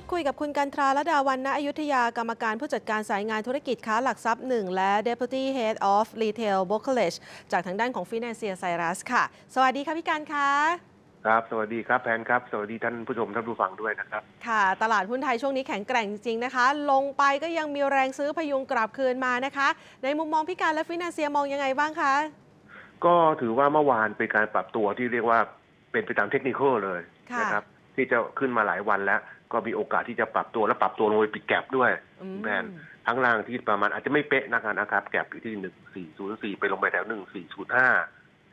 พูดคุยกับคุณกันทราละดาวันณอยุธยากรรมการผู้จัดการสายงานธุรกิจค้าหลักทรัพย์หนึ่งและ Deputy Head of Retail Brokerage จากทางด้านของ Financier Cyrus ค่ะ สวัสดีค่ะพี่การคะครับ สวัสดีครับแพนครับ สวัสดีท่านผู้ชมท่านผู้ฟังด้วยนะครับ ค่ะ ตลาดหุ้นไทยช่วงนี้แข็งแกร่งจริงๆนะคะ ลงไปก็ยังมีแรงซื้อพยุงกลับคืนมานะคะ ในมุมมองพี่การและ Financier มองยังไงบ้างคะ ก็ถือว่าเมื่อวานเป็นการปรับตัวที่เรียกว่าเป็นไปตามเทคนิคเลยค่ะนะครับ ที่จะขึ้นมาหลายวันแล้ว ก็มีโอกาสที่จะปรับตัวและปรับตัวลงไปปิดแก็บด้วยอืมแผนทั้งล่างที่ประมาณอาจจะไม่เป๊ะนะครับนะครับแก็บอยู่ที่หนึ่งสี่ศูนย์สี่ไปลงไปแถวหนึ่งสี่ศูนย์ห้า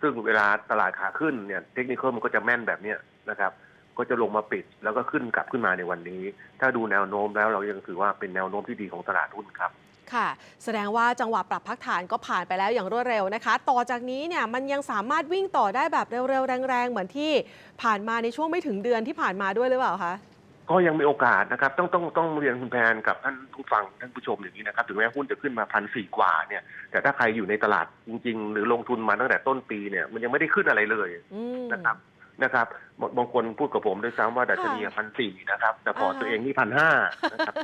ซึ่งเวลาตลาดขาขึ้นเนี่ยเทคนิคมันก็จะแม่นแบบเนี้ยนะครับ ก็จะลงมาปิดแล้วก็ขึ้นกลับขึ้นมาในวันนี้ ถ้าดูแนวโน้มแล้วเรายังถือว่าเป็นแนวโน้มที่ดีของตลาดหุ้นครับ ค่ะ แสดงว่าจังหวะปรับพักฐานก็ผ่านไปแล้วอย่างรวดเร็วนะคะ ต่อจากนี้เนี่ยมันยังสามารถวิ่งต่อได้แบบเร็วๆ แรงๆ เหมือนที่ผ่านมาในช่วงไม่ถึงเดือนที่ผ่านมาด้วยหรือเปล่าคะ ก็ยังมีโอกาสนะครับ ต้องต้องต้องเรียนคุณแพนกับท่านผู้ฟังท่านผู้ชมอย่างนี้นะครับ ถึงแม้หุ้นจะขึ้นมาพันสี่กว่าเนี่ย แต่ถ้าใครอยู่ในตลาดจริง ๆ หรือลงทุนมาตั้งแต่ต้นปีเนี่ย มันยังไม่ได้ขึ้นอะไรเลยอืมนะครับ นะครับบางบางคนพูดกับผมด้วยซ้ำว่าดัชนีพันสี่นะครับ แต่พอร์ตอ่าตัวเองนี่พันห้านะครับ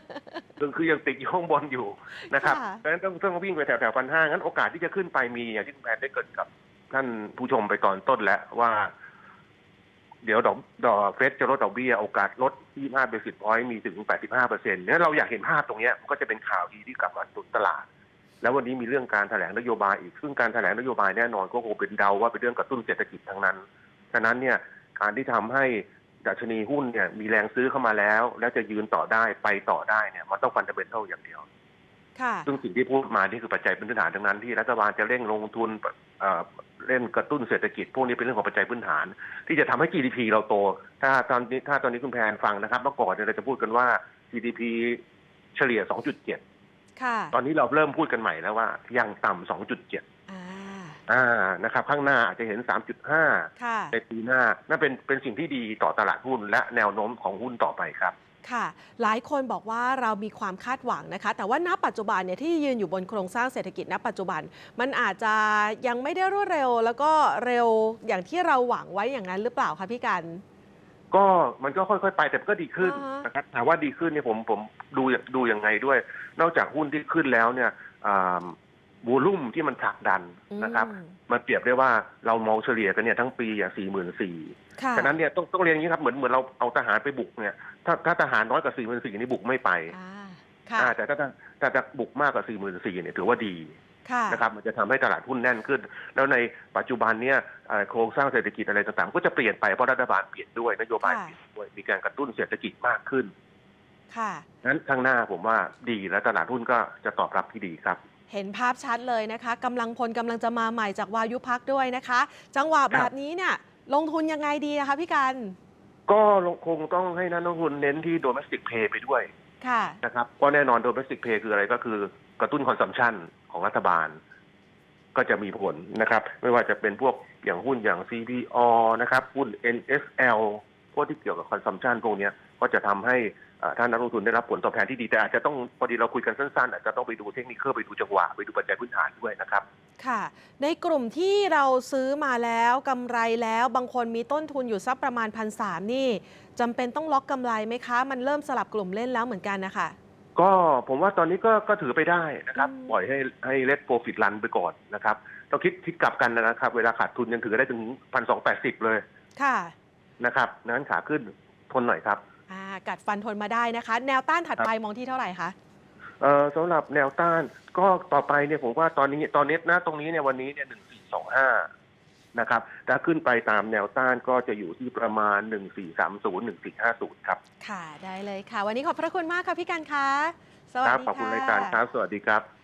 ซึ่งคือยังติดอยู่ข้างบนอยู่นะครับค่ะดังนั้นต้องต้องวิ่งไปแถวแถวพันห้างั้นโอกาสที่จะขึ้นไปมีอย่างที่คุณแพนได้เกริดกับท่านผู้ชมไปตอนต้นแล้วว่า เดี๋ยวดอกดอกเฟดจะลดดอกเบี้ยโอกาสลด25เบสิสพอยต์มีถึง 85เปอร์เซ็นต์เนี่ยเราอยากเห็นภาพตรงเนี้ยมันก็จะเป็นข่าวดีที่กลับมาหนุนตลาด แล้ววันนี้มีเรื่องการแถลงนโยบายอีกซึ่งการแถลงนโยบายแน่นอนก็คงเป็นเดาว่าเป็นเรื่องกระตุ้นเศรษฐกิจทั้งนั้น ฉะนั้นเนี่ยการที่ทำให้ดัชนีหุ้นเนี่ยมีแรงซื้อเข้ามาแล้ว แล้วจะยืนต่อได้ไปต่อได้เนี่ยมันต้องฟันเดเมนทัลอย่างเดียวค่ะซึ่งสิ่งที่พูดมานี่คือปัจจัยพื้นฐานทั้งนั้นที่รัฐบาลจะเร่งลงทุนเอ่อเล่นกระตุ้นเศรษฐกิจ พวกนี้เป็นเรื่องของปัจจัยพื้นฐาน ที่จะทำให้ GDP เราโต ถ้าตอนนี้ถ้าตอนนี้คุณแพนฟังนะครับ เมื่อก่อนเนี่ยเราจะพูดกันว่า GDP เฉลี่ย 2.7ค่ะตอนนี้เราเริ่มพูดกันใหม่แล้วว่ายังต่ำ2.7อ่า อ่านะครับข้างหน้าอาจจะเห็น3.5ค่ะในปีหน้านั่นเป็นเป็นสิ่งที่ดีต่อตลาดหุ้นและแนวโน้มของหุ้นต่อไปครับ ค่ะ หลายคนบอกว่าเรามีความคาดหวังนะคะ แต่ว่าณปัจจุบันเนี่ยที่ยืนอยู่บนโครงสร้างเศรษฐกิจณปัจจุบัน มันอาจจะยังไม่ได้รวดเร็ว แล้วก็เร็วอย่างที่เราหวังไว้อย่างนั้นหรือเปล่าคะพี่กัน ก็มันก็ค่อยๆ ไปแต่ก็ดีขึ้นอ่าฮะ นะครับถามว่าดีขึ้นเนี่ยผมผมดูดูยังไงด้วย นอกจากหุ้นที่ขึ้นแล้วเนี่ย วูลุ่มที่มันผลักดันนะครับอืมมันเปรียบได้ว่าเรามองเฉลี่ยกันเนี่ยทั้งปีอย่างสี่หมื่นสี่ค่ะฉะนั้นเนี่ยต้องต้องเรียนอย่างนี้ครับเหมือนเหมือนเราเอาทหารไปบุกเนี่ยถ้าถ้าทหารน้อยกว่าสี่หมื่นสี่นี่บุกไม่ไปอ่าค่ะอ่าแต่ถ้าถ้าถ้าจะบุกมากกว่าสี่หมื่นสี่เนี่ยถือว่าดีค่ะนะครับมันจะทำให้ตลาดหุ้นแน่นขึ้น แล้วในปัจจุบันเนี่ยเอ่อโครงสร้างเศรษฐกิจอะไรต่างๆ ก็จะเปลี่ยนไปเพราะรัฐบาลเปลี่ยนด้วยนโยบายค่ะเปลี่ยนด้วยมีการกระตุ้นเศรษฐกิจมากขึ้นค่ะนั้นข้างหน้าผมว่าดีและตลาดหุ้นก็จะตอบรับที่ดีครับ เห็นภาพชัดเลยนะคะกำลังพลกำลังจะมาใหม่จากวายุพักด้วยนะคะ จังหวะแบบนี้เนี่ยลงทุนยังไงดีนะคะพี่กันก็คงต้องให้นักลงทุนเน้นที่ domestic pay ไปด้วยค่ะนะครับก็แน่นอน domestic pay คืออะไรก็คือกระตุ้น consumption ของรัฐบาล ก็จะมีผลนะครับ ไม่ว่าจะเป็นพวกอย่างหุ้นอย่าง CPO นะครับ หุ้น NSL พวกที่เกี่ยวกับ consumption พวกเนี้ยก็จะทำให้ อ่าท่านนักลงทุนได้รับผลตอบแทนที่ดีแต่อาจจะต้องพอดีเราคุยกันสั้นๆอาจจะต้องไปดูเทคนิคไปดูจังหวะไปดูปัจจัยพื้นฐานด้วยนะครับค่ะ ในกลุ่มที่เราซื้อมาแล้วกำไรแล้วบางคนมีต้นทุนอยู่สักประมาณพันสามนี่จำเป็นต้องล็อกกำไรไหมคะ มันเริ่มสลับกลุ่มเล่นแล้วเหมือนกันนะคะก็ผมว่าตอนนี้ก็ก็ถือไปได้นะครับอืมปล่อยให้ให้เลทโปรฟิตรันไปก่อนนะครับต้องคิดคิดกลับกันนะครับ เวลาขาดทุนยังถือได้ถึงพันสองแปดสิบเลย ค่ะนะครับนั้นขาขึ้นทนหน่อยครับอ่า กัดฟันทนมาได้นะคะ แนวต้านถัดไปมองที่เท่าไหร่คะเอ่อสำหรับแนวต้านก็ต่อไปเนี่ยผมว่าตอนนี้ตอนนี้นะตรงนี้เนี่ยวันนี้เนี่ยหนึ่งสี่สองห้านะครับถ้าขึ้นไปตามแนวต้านก็จะอยู่ที่ประมาณหนึ่งสี่สามศูนย์หนึ่งสี่ห้าศูนย์ครับ ค่ะ ได้เลยค่ะ วันนี้ขอบพระคุณมากค่ะพี่กันคะสวัสครับดีขอบคุณะรายการครับ สวัสดีครับ